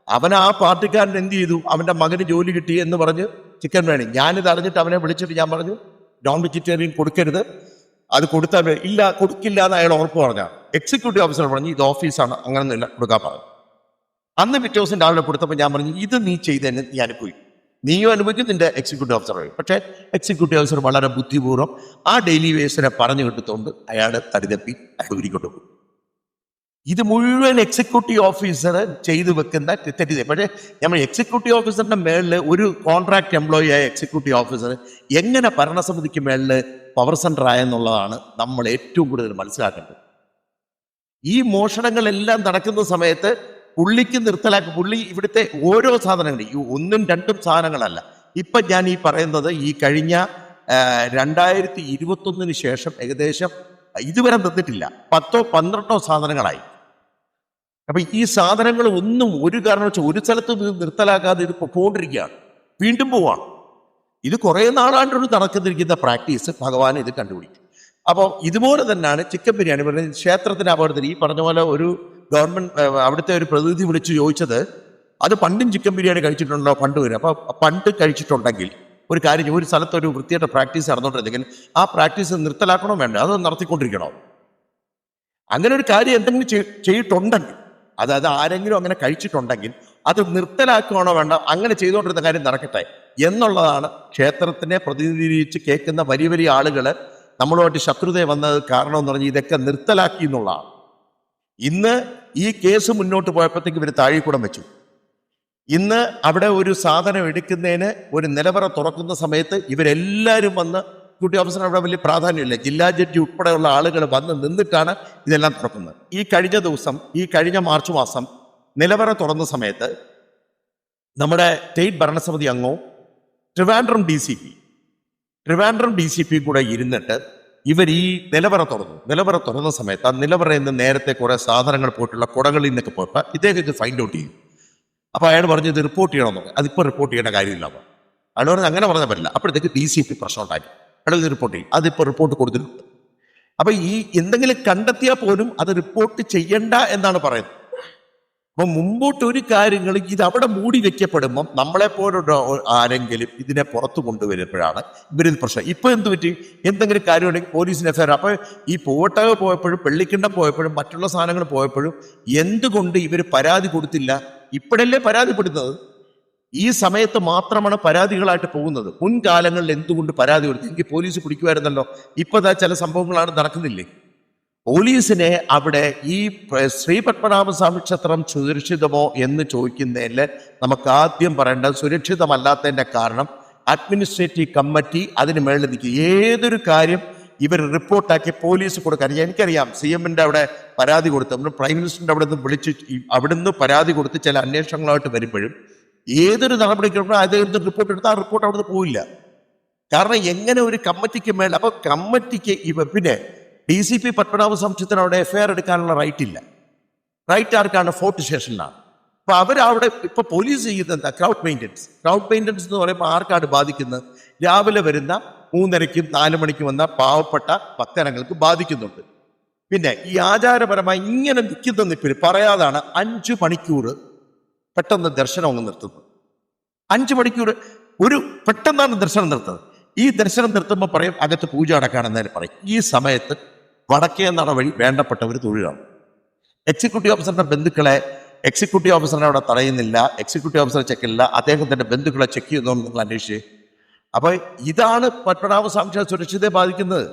അവൻ ആ പാർട്ടിക്കാരൻ എന്ത് ചെയ്തു? അവന്റെ മകന് ജോലി കിട്ടി എന്ന് പറഞ്ഞ് ചിക്കൻ വേണി. ഞാനിത് അറിഞ്ഞിട്ട് അവനെ വിളിച്ചിട്ട് ഞാൻ പറഞ്ഞു നോൺ വെജിറ്റേറിയൻ കൊടുക്കരുത്. അത് കൊടുത്താൽ ഇല്ല കൊടുക്കില്ല എന്ന് അയാൾ ഉറപ്പ് പറഞ്ഞ. എക്സിക്യൂട്ടീവ് ഓഫീസർ പറഞ്ഞു ഇത് ഓഫീസാണ് അങ്ങനെയൊന്നുമില്ല കൊടുക്കാൻ പറഞ്ഞു. അന്ന് പിറ്റേ ദിവസം രാവിലെ കൊടുത്തപ്പോൾ ഞാൻ പറഞ്ഞു ഇത് നീ ചെയ്തതിന് ഞാൻ അനുഭവിക്കും നീയും അനുഭവിക്കും നിന്റെ എക്സിക്യൂട്ടീവ് ഓഫീസർ പക്ഷേ എക്സിക്യൂട്ടീവ് ഓഫീസർ വളരെ ബുദ്ധിപൂർവം ആ ഡെയിലി വേസിനെ പറഞ്ഞു കിട്ടുന്നുണ്ട് അയാൾ തടിതപ്പി അയാൾ പോകും. ഇത് മുഴുവൻ എക്സിക്യൂട്ടീവ് ഓഫീസർ ചെയ്തു വെക്കുന്ന തെറ്റിദ്ധ പക്ഷേ നമ്മൾ എക്സിക്യൂട്ടീവ് ഓഫീസറിന്റെ മേളിൽ ഒരു കോൺട്രാക്ട് എംപ്ലോയി ആയ എക്സിക്യൂട്ടീവ് ഓഫീസർ എങ്ങനെ ഭരണസമിതിക്ക് മേളിൽ പവർ സെന്റർ ആയെന്നുള്ളതാണ് നമ്മൾ ഏറ്റവും കൂടുതൽ മനസ്സിലാക്കേണ്ടത്. ഈ മോഷണങ്ങളെല്ലാം നടക്കുന്ന സമയത്ത് പുള്ളിക്ക് നിർത്തലാക്കി. പുള്ളി ഇവിടുത്തെ ഓരോ സാധനങ്ങളും ഈ ഒന്നും രണ്ടും സാധനങ്ങളല്ല. ഇപ്പൊ ഞാൻ ഈ പറയുന്നത് ഈ കഴിഞ്ഞ രണ്ടായിരത്തി ഇരുപത്തൊന്നിന് ശേഷം ഏകദേശം ഇതുവരെ തന്നിട്ടില്ല പത്തോ പന്ത്രണ്ടോ സാധനങ്ങളായി. അപ്പൊ ഈ സാധനങ്ങൾ ഒന്നും ഒരു കാരണം വെച്ചാൽ ഒരു സ്ഥലത്ത് നിർത്തലാക്കാതെ ഇത് പോകൊണ്ടിരിക്കുകയാണ് വീണ്ടും പോവാണ്. ഇത് കുറേ നാളാണ്ടൊരു നടക്കുന്നിരിക്കുന്ന പ്രാക്ടീസ് ഭഗവാൻ ഇത് കണ്ടുപിടിക്കും. അപ്പോൾ ഇതുപോലെ തന്നെയാണ് ചിക്കൻ ബിരിയാണി പറയുന്നത് ക്ഷേത്രത്തിന് അപകടത്തിൽ ഈ പറഞ്ഞ പോലെ ഒരു ഗവൺമെന്റ് അവിടുത്തെ ഒരു പ്രതിനിധി വിളിച്ച് ചോദിച്ചത് അത് പണ്ടും ചിക്കൻ ബിരിയാണി കഴിച്ചിട്ടുണ്ടോ പണ്ട് വരും? അപ്പോൾ പണ്ട് കഴിച്ചിട്ടുണ്ടെങ്കിൽ ഒരു കാര്യം ഒരു സ്ഥലത്ത് ഒരു വൃത്തിയായിട്ട് പ്രാക്ടീസ് നടന്നുകൊണ്ടിരുന്നെങ്കിൽ ആ പ്രാക്ടീസ് നിർത്തലാക്കണോ വേണ്ട? അത് നടത്തിക്കൊണ്ടിരിക്കണോ? അങ്ങനെ ഒരു കാര്യം എന്തെങ്കിലും ചെയ്തിട്ടുണ്ടെങ്കിൽ അതായത് ആരെങ്കിലും അങ്ങനെ കഴിച്ചിട്ടുണ്ടെങ്കിൽ അത് നിർത്തലാക്കുകയാണോ വേണ്ട? അങ്ങനെ ചെയ്തുകൊണ്ടിരുന്ന കാര്യം നടക്കട്ടെ എന്നുള്ളതാണ് ക്ഷേത്രത്തിനെ പ്രതിനിധീകരിച്ച് കേൾക്കുന്ന വലിയ വലിയ ആളുകൾ നമ്മളുമായിട്ട് ശത്രുത വന്നത് കാരണം എന്ന് പറഞ്ഞാൽ ഇതൊക്കെ നിർത്തലാക്കി എന്നുള്ളതാണ്. ഇന്ന് ഈ കേസ് മുന്നോട്ട് പോയപ്പോഴത്തേക്ക് ഇവർ താഴെക്കൂടം വെച്ചു. ഇന്ന് അവിടെ ഒരു സാധനം എടുക്കുന്നതിന് ഒരു നിലവറ തുറക്കുന്ന സമയത്ത് ഇവരെല്ലാവരും വന്ന് ഡ്യൂട്ടി ഓഫീസർ അവിടെ വലിയ പ്രാധാന്യമില്ല. ജില്ലാ ജഡ്ജി ഉൾപ്പെടെയുള്ള ആളുകൾ വന്ന് നിന്നിട്ടാണ് ഇതെല്ലാം തുറക്കുന്നത്. ഈ കഴിഞ്ഞ ദിവസം ഈ കഴിഞ്ഞ മാർച്ച് മാസം നിലവറ തുറന്ന സമയത്ത് നമ്മുടെ സ്റ്റേറ്റ് ഭരണസമിതി അംഗവും Trivandrum D C P Trivandrum D C P കൂടെ ഇരുന്നിട്ട് ഇവർ ഈ നിലവറ തുറന്നു. നിലവറ തുറന്ന സമയത്ത് ആ നിലവറയിൽ നിന്ന് നേരത്തെ കുറെ സാധനങ്ങൾ പോയിട്ടുള്ള കുടകളിൽ നിന്നൊക്കെ പോയപ്പോൾ ഇദ്ദേഹം ഇത് ഫൈൻഡ് ഔട്ട് ചെയ്യും. അപ്പോൾ അയാൾ പറഞ്ഞു ഇത് റിപ്പോർട്ട് ചെയ്യണമെന്ന് അതിപ്പോൾ റിപ്പോർട്ട് ചെയ്യേണ്ട കാര്യമില്ല അപ്പോൾ അയാൾ പറഞ്ഞു അങ്ങനെ പറഞ്ഞാൽ പറ്റില്ല. അപ്പോഴത്തേക്ക് ഡി സി പി പ്രശ്നം അയാൾ ഇത് റിപ്പോർട്ട് ചെയ്യും. അതിപ്പോൾ റിപ്പോർട്ട് കൊടുത്തിട്ടുണ്ട്. അപ്പോൾ ഈ എന്തെങ്കിലും കണ്ടെത്തിയാൽ പോലും അത് റിപ്പോർട്ട് ചെയ്യണ്ട എന്നാണ് പറയുന്നത്. അപ്പൊ മുമ്പോട്ട് ഒരു കാര്യങ്ങൾ ഇത് അവിടെ മൂടി വെക്കപ്പെടുമ്പം നമ്മളെ പോലുള്ള ആരെങ്കിലും ഇതിനെ പുറത്തു കൊണ്ടുവരുമ്പോഴാണ് ഇവരിത് പ്രശ്നം. ഇപ്പൊ എന്ത് പറ്റി? എന്തെങ്കിലും കാര്യമുണ്ടെങ്കിൽ പോലീസിന് എഫ്ഐആർ അപ്പൊ ഈ പൂവട്ടക പോയപ്പോഴും പെള്ളിക്കിണ്ടം പോയപ്പോഴും മറ്റുള്ള സാധനങ്ങൾ പോയപ്പോഴും എന്തുകൊണ്ട് ഇവർ പരാതി കൊടുത്തില്ല? ഇപ്പോഴല്ലേ പരാതിപ്പെടുന്നത്? ഈ സമയത്ത് മാത്രമാണ് പരാതികളായിട്ട് പോകുന്നത്. മുൻകാലങ്ങളിൽ എന്തുകൊണ്ട് പരാതി കൊടുത്തു? എനിക്ക് പോലീസ് പിടിക്കുമായിരുന്നല്ലോ. ഇപ്പോൾ ചില സംഭവങ്ങളാണ് നടക്കുന്നില്ലേ? പോലീസിനെ അവിടെ ഈ ശ്രീ പത്മനാഭസ്വാമി ക്ഷേത്രം സുരക്ഷിതമോ എന്ന് ചോദിക്കുന്നതിൽ നമുക്ക് ആദ്യം പറയേണ്ടത് സുരക്ഷിതമല്ലാത്തതിന്റെ കാരണം അഡ്മിനിസ്ട്രേറ്റീവ് കമ്മിറ്റി അതിന് മേളിൽ നിൽക്കും ഏതൊരു കാര്യം ഇവർ റിപ്പോർട്ടാക്കി പോലീസ് കൊടുക്കാൻ. എനിക്കറിയാം സി എമ്മിന്റെ അവിടെ പരാതി കൊടുത്ത് നമ്മൾ പ്രൈം മിനിസ്റ്ററിന്റെ അവിടെ നിന്ന് വിളിച്ച് അവിടെ അവിടുന്ന് പരാതി കൊടുത്ത് ചില അന്വേഷണങ്ങളായിട്ട് വരുമ്പോഴും ഏതൊരു നടപടിക്കും അദ്ദേഹത്തിന് റിപ്പോർട്ട് എടുത്താൽ ആ റിപ്പോർട്ട് അവിടുന്ന് പോയില്ല കാരണം എങ്ങനെ ഒരു കമ്മിറ്റിക്ക് മേൽ അപ്പോൾ കമ്മിറ്റിക്ക് ഇവ പിന്നെ ഡി സി പി പത്മനാഭ സംശയത്തിന് അവിടെ എഫ്ഐആർ എടുക്കാനുള്ള റൈറ്റ് ഇല്ല. റൈറ്റ് ആർക്കാണ് ഫോർട്ട് സ്റ്റേഷനിലാണ് അപ്പൊ അവരവിടെ ഇപ്പൊ പോലീസ് ചെയ്യുന്നത് എന്താ? ക്രൗഡ് മെയിന്റനൻസ് ക്രൗഡ് മെയിന്റനൻസ് എന്ന് പറയുമ്പോൾ ആർക്കാണ് ബാധിക്കുന്നത്? രാവിലെ വരുന്ന മൂന്നരയ്ക്കും നാല് മണിക്കും വന്ന പാവപ്പെട്ട ഭക്തജനങ്ങൾക്ക് ബാധിക്കുന്നുണ്ട്. പിന്നെ ഈ ആചാരപരമായി ഇങ്ങനെ നിൽക്കുന്ന നിപ്പിൽ പറയാതാണ് അഞ്ചു മണിക്കൂർ പെട്ടെന്ന് ദർശനം അങ്ങ് നിർത്തുന്നത് അഞ്ചു മണിക്കൂർ ഒരു പെട്ടെന്നാണ് ദർശനം നിർത്തുന്നത്. ഈ ദർശനം നിർത്തുമ്പോൾ പറയും അകത്ത് പൂജ അടക്കാണെന്നതിന് പറയും. ഈ സമയത്ത് വടക്കേ നട വഴി വേണ്ടപ്പെട്ടവർ തൊഴിലാണ് എക്സിക്യൂട്ടീവ് ഓഫീസറിന്റെ ബന്ധുക്കളെ എക്സിക്യൂട്ടീവ് ഓഫീസറിനെ അവിടെ തടയുന്നില്ല എക്സിക്യൂട്ടീവ് ഓഫീസറെ ചെക്കില്ല അദ്ദേഹത്തിന്റെ ബന്ധുക്കളെ ചെക്ക് ചെയ്യുന്നു നിങ്ങൾ അന്വേഷിച്ച്. അപ്പോൾ ഇതാണ് പത്മനാഭ സാക്ഷ്യ സുരക്ഷിതയെ ബാധിക്കുന്നത്.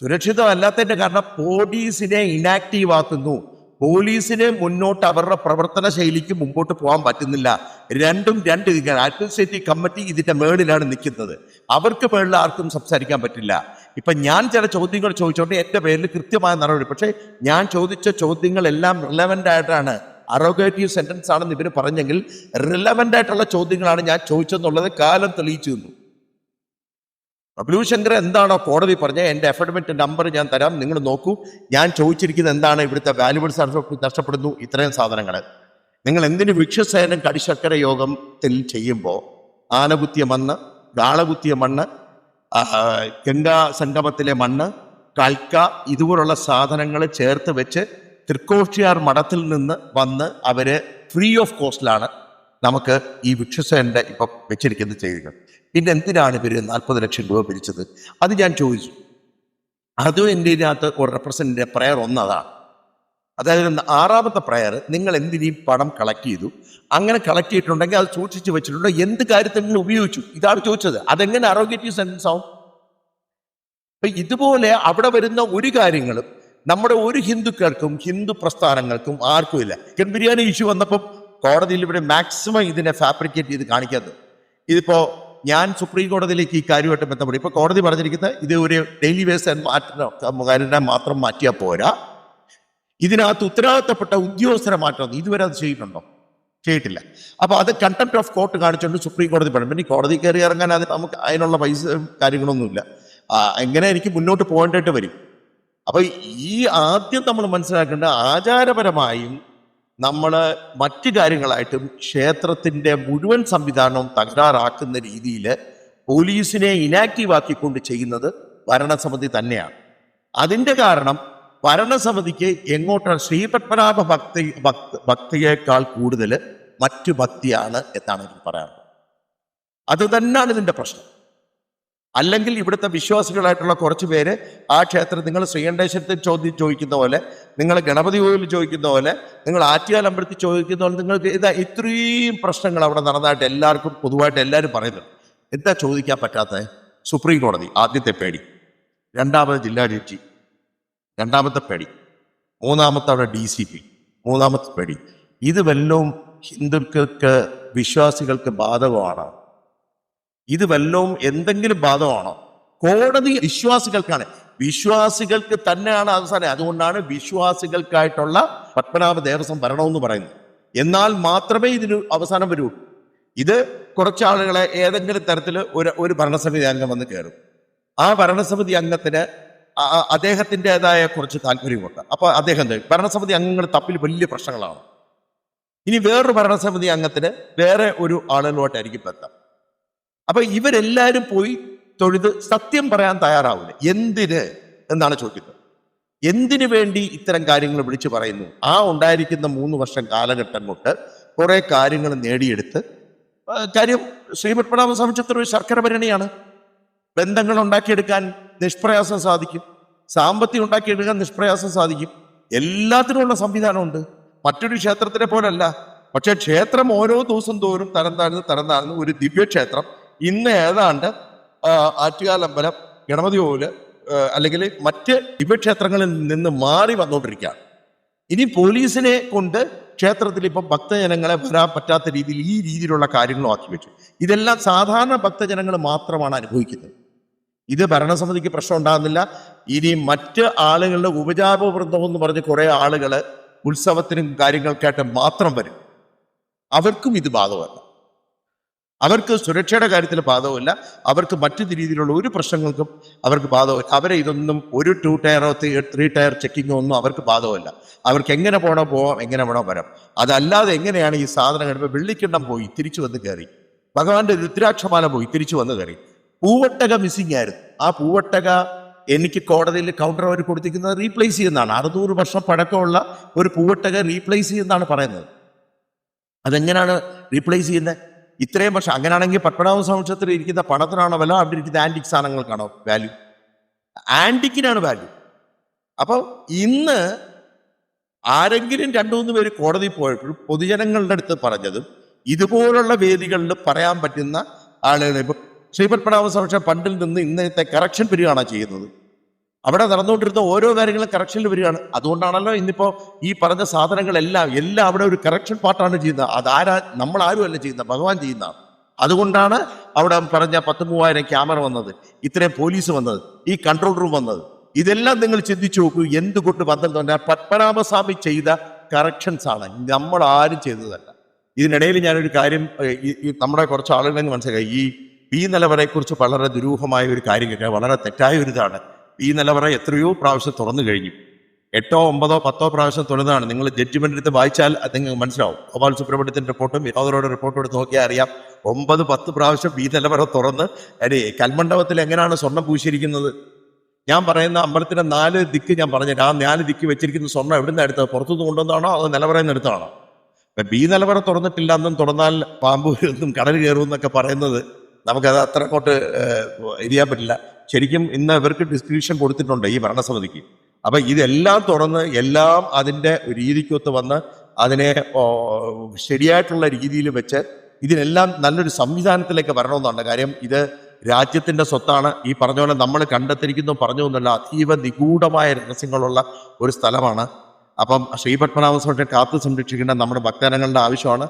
സുരക്ഷിതമല്ലാത്തതിന്റെ കാരണം പോലീസിനെ ഇനാക്റ്റീവ് ആക്കുന്നു. പോലീസിനെ മുന്നോട്ട് അവരുടെ പ്രവർത്തന ശൈലിക്ക് മുമ്പോട്ട് പോകാൻ പറ്റുന്നില്ല. രണ്ടും രണ്ട് അഡ്മിനിസ്ട്രേറ്റീവ് കമ്മിറ്റി ഇതിന്റെ മേളിലാണ് നിൽക്കുന്നത്. അവർക്ക് മേളിൽ ആർക്കും സംസാരിക്കാൻ പറ്റില്ല. ഇപ്പൊ ഞാൻ ചില ചോദ്യങ്ങൾ ചോദിച്ചോണ്ട് എന്റെ പേരിൽ കൃത്യമായ നടപടി. പക്ഷേ ഞാൻ ചോദിച്ച ചോദ്യങ്ങളെല്ലാം റിലവന്റ് ആയിട്ടാണ്. അറോഗേറ്റീവ് സെന്റൻസ് ആണെന്ന് ഇവർ പറഞ്ഞെങ്കിൽ റിലവന്റ് ആയിട്ടുള്ള ചോദ്യങ്ങളാണ് ഞാൻ ചോദിച്ചതെന്നുള്ളത് കാലം തെളിയിച്ചു തന്നു. ബബ്ലു ശങ്കർ എന്താണോ കോടതി പറഞ്ഞത് എന്റെ അഫിഡവിറ്റ് നമ്പർ ഞാൻ തരാം നിങ്ങൾ നോക്കൂ. ഞാൻ ചോദിച്ചിരിക്കുന്ന എന്താണ്? ഇവിടുത്തെ വാല്യുബിൾ സർട്ടിഫിക്കറ്റ് നഷ്ടപ്പെടുന്നു ഇത്രയും സാധനങ്ങൾ നിങ്ങൾ എന്തിന് വൃക്ഷസേനം കടിശക്കര യോഗത്തിൽ ചെയ്യുമ്പോൾ ആനകുത്തിയ മണ്ണ് ഗാളകുത്തിയ മണ്ണ് ഗംഗാ സംഗമത്തിലെ മണ്ണ് കൽക്ക ഇതുപോലുള്ള സാധനങ്ങൾ ചേർത്ത് വെച്ച് തൃക്കോഷിയാർ മഠത്തിൽ നിന്ന് വന്ന് അവർ ഫ്രീ ഓഫ് കോസ്റ്റിലാണ് നമുക്ക് ഈ വൃക്ഷസേനന്റെ ഇപ്പം വെച്ചിരിക്കുന്നത് ചെയ്യുക പിന്നെ എന്തിനാണ് ഇവർ നാൽപ്പത് ലക്ഷം രൂപ പിരിച്ചത്? അത് ഞാൻ ചോദിച്ചു. അതും എന്റെ ഇതിനകത്ത് റെപ്രസെന്റിന്റെ പ്രയർ ഒന്നതാണ് അതായത് ആറാമത്തെ പ്രയർ നിങ്ങൾ എന്തിനീ പണം കളക്ട് ചെയ്തു? അങ്ങനെ കളക്ട് ചെയ്തിട്ടുണ്ടെങ്കിൽ അത് സൂക്ഷിച്ച് വെച്ചിട്ടുണ്ടോ? എന്ത് കാര്യത്തിന് ഉപയോഗിച്ചു? ഇതാണ് ചോദിച്ചത്. അതെങ്ങനെ അറോഗേറ്റീവ് സെൻസ് ആവും? അപ്പൊ ഇതുപോലെ അവിടെ വരുന്ന ഒരു കാര്യങ്ങളും നമ്മുടെ ഒരു ഹിന്ദുക്കൾക്കും ഹിന്ദു പ്രസ്ഥാനങ്ങൾക്കും ആർക്കും ഇല്ല. ചിക്കൻ ബിരിയാണി ഇഷ്യൂ വന്നപ്പം കോടതിയിൽ ഇവിടെ മാക്സിമം ഇതിനെ ഫാബ്രിക്കേറ്റ് ചെയ്ത് കാണിക്കാത്തത്. ഇതിപ്പോ ഞാൻ സുപ്രീം കോടതിയിലേക്ക് ഈ കാര്യമായിട്ട് ബന്ധപ്പെട്ട് ഇപ്പൊ കോടതി പറഞ്ഞിരിക്കുന്നത് ഇത് ഒരു ഡെയിലി വേസ് മാറ്റുന്ന മാത്രം മാറ്റിയാൽ പോരാ. ഇതിനകത്ത് ഉത്തരവാദിത്തപ്പെട്ട ഉദ്യോഗസ്ഥരെ മാറ്റണം. ഇതുവരെ അത് ചെയ്തിട്ടുണ്ടോ? ചെയ്തിട്ടില്ല. അപ്പോൾ അത് കണ്ടംപ്റ്റ് ഓഫ് കോർട്ട് കാണിച്ചുകൊണ്ട് സുപ്രീം കോടതി പറഞ്ഞു പിന്നെ കോടതി കയറി ഇറങ്ങാൻ അത് നമുക്ക് അതിനുള്ള പൈസ കാര്യങ്ങളൊന്നുമില്ല. എങ്ങനെ എനിക്ക് മുന്നോട്ട് പോകേണ്ടതായിട്ട് വരും? അപ്പൊ ഈ ആദ്യം നമ്മൾ മനസ്സിലാക്കേണ്ട ആചാരപരമായും നമ്മൾ മറ്റു കാര്യങ്ങളായിട്ടും ക്ഷേത്രത്തിന്റെ മുഴുവൻ സംവിധാനവും തകരാറാക്കുന്ന രീതിയിൽ പോലീസിനെ ഇനാക്റ്റീവ് ആക്കിക്കൊണ്ട് ചെയ്യുന്നത് ഭരണസമിതി തന്നെയാണ്. അതിന്റെ കാരണം ഭരണസമിതിക്ക് എങ്ങോട്ടാണ് ശ്രീപത്മനാഭ ഭക്തി ഭക്തി ഭക്തിയേക്കാൾ കൂടുതൽ മറ്റു ഭക്തിയാണ് എന്നാണ് എനിക്ക് പറയാനുള്ളത്. അത് തന്നെയാണ് ഇതിന്റെ പ്രശ്നം. അല്ലെങ്കിൽ ഇവിടുത്തെ വിശ്വാസികളായിട്ടുള്ള കുറച്ച് പേര് ആ ക്ഷേത്രം നിങ്ങൾ ശ്രീകണ്ഠേശ്വരത്തിൽ ചോദ്യം ചോദിക്കുന്ന പോലെ നിങ്ങൾ ഗണപതി കോവിലിൽ ചോദിക്കുന്ന പോലെ നിങ്ങൾ ആറ്റുകാൽ അമ്പലത്തിൽ ചോദിക്കുന്ന പോലെ നിങ്ങൾക്ക് ഇതാ ഇത്രയും പ്രശ്നങ്ങൾ അവിടെ നടന്നതായിട്ട് എല്ലാവർക്കും പൊതുവായിട്ട് എല്ലാവരും പറയുന്നുണ്ട്. എന്താ ചോദിക്കാൻ പറ്റാത്തത്? സുപ്രീം കോടതി ആദ്യത്തെ പേടി. രണ്ടാമത് ജില്ലാ ജഡ്ജി. രണ്ടാമത്തെ പേടി. മൂന്നാമത്തെ അവിടെ ഡി സി പി മൂന്നാമത്തെ പേടി. ഇത് വല്ലതും ഹിന്ദുക്കൾക്ക് വിശ്വാസികൾക്ക് ബാധകമാണ്. ഇത് വല്ലതും എന്തെങ്കിലും ബാധകമാണോ? കോടതി വിശ്വാസികൾക്കാണ്. വിശ്വാസികൾക്ക് തന്നെയാണ് അവസാനം. അതുകൊണ്ടാണ് വിശ്വാസികൾക്കായിട്ടുള്ള പത്മനാഭ ദേവസ്വം ഭരണമെന്ന് പറയുന്നത്. എന്നാൽ മാത്രമേ ഇതിന് അവസാനം വരൂ. ഇത് കുറച്ചാളുകളെ ഏതെങ്കിലും തരത്തിൽ ഒരു ഒരു ഭരണസമിതി അംഗം വന്ന് കയറും ആ ഭരണസമിതി അംഗത്തിന് അദ്ദേഹത്തിന്റെതായ കുറച്ച് താല്പര്യമുണ്ട്. അപ്പോൾ അദ്ദേഹം ഭരണസമിതി അംഗങ്ങൾ തമ്മിൽ വലിയ പ്രശ്നങ്ങളാണ്. ഇനി വേറൊരു ഭരണസമിതി അംഗത്തിന് വേറെ ഒരു ആളുകളുമായിട്ടായിരിക്കും ബന്ധം. അപ്പൊ ഇവരെല്ലാവരും പോയി തൊഴുത് സത്യം പറയാൻ തയ്യാറാവില്ല. എന്തിന് എന്നാണ് ചോദിക്കുന്നത്. എന്തിനു വേണ്ടി ഇത്തരം കാര്യങ്ങൾ വിളിച്ചു പറയുന്നു? ആ ഉണ്ടായിരിക്കുന്ന മൂന്ന് വർഷം കാലഘട്ടം കൊണ്ട് കുറെ കാര്യങ്ങൾ നേടിയെടുത്ത് കാര്യം ശ്രീപത്മനാഭ സംബന്ധിച്ചിടത്തോളം ഒരു ശർക്കര ഭരണിയാണ്. ബന്ധങ്ങൾ ഉണ്ടാക്കിയെടുക്കാൻ നിഷ്പ്രയാസം സാധിക്കും. സാമ്പത്തികം ഉണ്ടാക്കിയെടുക്കാൻ നിഷ്പ്രയാസം സാധിക്കും. എല്ലാത്തിനുമുള്ള സംവിധാനമുണ്ട്. മറ്റൊരു ക്ഷേത്രത്തിനെ പോലല്ല. പക്ഷേ ക്ഷേത്രം ഓരോ ദിവസം തോറും തരം താഴ്ന്ന് തരം താഴ്ന്ന് ഒരു ദിവ്യക്ഷേത്രം. ഇന്ന് ഏതാണ്ട് ആറ്റുകാലമ്പലം ഗണപതി കോവിൽ അല്ലെങ്കിൽ മറ്റ് ദിവ്യക്ഷേത്രങ്ങളിൽ നിന്ന് മാറി വന്നുകൊണ്ടിരിക്കുകയാണ്. ഇനി പോലീസിനെ കൊണ്ട് ക്ഷേത്രത്തിൽ ഇപ്പം ഭക്തജനങ്ങളെ വരാൻ പറ്റാത്ത രീതിയിൽ ഈ രീതിയിലുള്ള കാര്യങ്ങളും ആക്കി വെച്ചു. ഇതെല്ലാം സാധാരണ ഭക്തജനങ്ങൾ മാത്രമാണ് അനുഭവിക്കുന്നത്. ഇത് ഭരണസമിതിക്ക് പ്രശ്നം ഉണ്ടാകുന്നില്ല. ഇനി മറ്റ് ആളുകളുടെ ഉപജാപവൃന്ദം എന്ന് പറഞ്ഞ് കുറെ ആളുകൾ ഉത്സവത്തിനും കാര്യങ്ങൾക്കായിട്ട് മാത്രം വരും. അവർക്കും ഇത് ബാധകമല്ല. അവർക്ക് സുരക്ഷയുടെ കാര്യത്തിൽ ബാധകമില്ല. അവർക്ക് മറ്റു രീതിയിലുള്ള ഒരു പ്രശ്നങ്ങൾക്കും അവർക്ക് ബാധകമില്ല. അവരെ ഇതൊന്നും ഒരു ടു ടയറോ ത്രീ ടയർ ചെക്കിങ്ങോ ഒന്നും അവർക്ക് ബാധകമില്ല. അവർക്ക് എങ്ങനെ പോകണോ പോവാം എങ്ങനെ വേണോ വരാം. അതല്ലാതെ എങ്ങനെയാണ് ഈ സാധനം കഴിഞ്ഞപ്പോൾ വെള്ളിക്കിണ്ണം പോയി തിരിച്ചു വന്ന് കയറി. ഭഗവാന്റെ രുദ്രാക്ഷമാല പോയി തിരിച്ചു വന്ന് കയറി. പൂവട്ടക മിസ്സിംഗ് ആയിരുന്നു. ആ പൂവട്ടക എനിക്ക് കോടതിയിൽ കൗണ്ടർ അവർ കൊടുത്തിരിക്കുന്നത് റീപ്ലേസ് ചെയ്യുന്നതാണ്. അറുന്നൂറ് വർഷം പഴക്കമുള്ള ഒരു പൂവട്ടക റീപ്ലേസ് ചെയ്യുന്നതാണ് പറയുന്നത്. അതെങ്ങനെയാണ് റീപ്ലേസ് ചെയ്യുന്നത്? ഇത്രയും വർഷം അങ്ങനെയാണെങ്കിൽ പത്മനാഭ സംവത്സരത്തിൽ ഇരിക്കുന്ന പണത്തിനാണോ വില അവിടെ ഇരിക്കുന്ന ആന്റിക് സാധനങ്ങൾക്കാണോ വാല്യൂ ആന്റിക്കിനാണ് വാല്യൂ അപ്പോൾ ഇന്ന് ആരെങ്കിലും രണ്ടു മൂന്ന് പേര് കോടതി പോയപ്പോഴും പൊതുജനങ്ങളുടെ അടുത്ത് പറഞ്ഞതും ഇതുപോലുള്ള വേദികളിൽ പറയാൻ പറ്റുന്ന ആളുകളെ ശ്രീപത്മനാഭ സംരക്ഷണ പണ്ടിൽ നിന്ന് ഇന്നത്തെ കറക്ഷൻ വരികയാണ് ചെയ്യുന്നത്. അവിടെ നടന്നുകൊണ്ടിരുന്ന ഓരോ കാര്യങ്ങളും കറക്ഷനിൽ വരികയാണ്. അതുകൊണ്ടാണല്ലോ ഇന്നിപ്പോൾ ഈ പറഞ്ഞ സാധനങ്ങളെല്ലാം എല്ലാം അവിടെ ഒരു കറക്ഷൻ പാർട്ടാണ് ചെയ്യുന്നത്. അതാരാ നമ്മൾ ആരും അല്ല ചെയ്യുന്നത് ഭഗവാൻ ചെയ്യുന്ന അതുകൊണ്ടാണ് അവിടെ പറഞ്ഞ പത്ത് മൂവായിരം ക്യാമറ വന്നത് ഇത്രയും പോലീസ് വന്നത് ഈ കൺട്രോൾ റൂം വന്നത്. ഇതെല്ലാം നിങ്ങൾ ചിന്തിച്ചു നോക്കൂ എന്തുകൊണ്ട് ബന്ധം തന്നെ പത്മനാഭസ്വാമി ചെയ്ത കറക്ഷൻസ് ആണ്. നമ്മൾ ആരും ചെയ്തതല്ല. ഇതിനിടയിൽ ഞാനൊരു കാര്യം നമ്മുടെ കുറച്ച് ആളുകളെന്ന് മനസ്സിലായി. ഈ പി നിലവറയെക്കുറിച്ച് വളരെ ദുരൂഹമായ ഒരു കാര്യം കേൾക്കുക വളരെ തെറ്റായ ഒരു ഇതാണ്. ഈ നിലവറ എത്രയോ പ്രാവശ്യം തുറന്നു കഴിഞ്ഞു. എട്ടോ ഒമ്പതോ പത്തോ പ്രാവശ്യം തുറന്നതാണ്. നിങ്ങൾ ജഡ്ജ്മെന്റ് എടുത്ത് വായിച്ചാൽ അത് നിങ്ങൾക്ക് മനസ്സിലാവും. ഗോപാൽ സുബ്രഹ്മണ്യത്തിന്റെ റിപ്പോർട്ടും വിനോദരോട് റിപ്പോർട്ടും എടുത്ത് നോക്കിയാൽ അറിയാം. ഒമ്പത് പത്ത് പ്രാവശ്യം ഈ നിലവറ തുറന്ന് അതെ കൽമണ്ഡപത്തിൽ എങ്ങനെയാണ് സ്വർണം പൂശിയിരിക്കുന്നത്? ഞാൻ പറയുന്ന അമ്പലത്തിന്റെ നാല് ദിക്ക് ഞാൻ പറഞ്ഞിട്ട് ആ നാല് ദിക്ക് വെച്ചിരിക്കുന്ന സ്വർണം എവിടുന്ന് എടുത്തത്? പുറത്തുനിന്ന് കൊണ്ടുവന്നാണോ അതോ നിലവറയിൽ നിന്ന് എടുത്താണോ ബി നിലവറ തുറന്നിട്ടില്ല എന്നും തുറന്നാൽ പാമ്പ് എന്നും കടൽ കയറും എന്നൊക്കെ പറയുന്നത് നമുക്കത് അത്ര അങ്ങോട്ട് ഇത് പറ്റില്ല. ശരിക്കും ഇന്ന് ഇവർക്ക് ഡിസ്ക്രിപ്ഷൻ കൊടുത്തിട്ടുണ്ട് ഈ ഭരണസമിതിക്ക്. അപ്പൊ ഇതെല്ലാം തുറന്ന് എല്ലാം അതിന്റെ രീതിക്കൊത്ത് വന്ന് അതിനെ ശരിയായിട്ടുള്ള രീതിയിൽ വെച്ച് ഇതിനെല്ലാം നല്ലൊരു സംവിധാനത്തിലേക്ക് വരണമെന്നാണ് കാര്യം. ഇത് രാജ്യത്തിന്റെ സ്വത്താണ്. ഈ പറഞ്ഞ പോലെ നമ്മൾ കണ്ടെത്തിയിരിക്കുന്നു പറഞ്ഞു എന്നല്ല അതീവ നിഗൂഢമായ രഹസ്യങ്ങളുള്ള ഒരു സ്ഥലമാണ്. അപ്പം ശ്രീപത്മനാഭ സ്വാമിയെ കാത്തു സംരക്ഷിക്കേണ്ട നമ്മുടെ ഭക്തജനങ്ങളുടെ ആവശ്യമാണ്.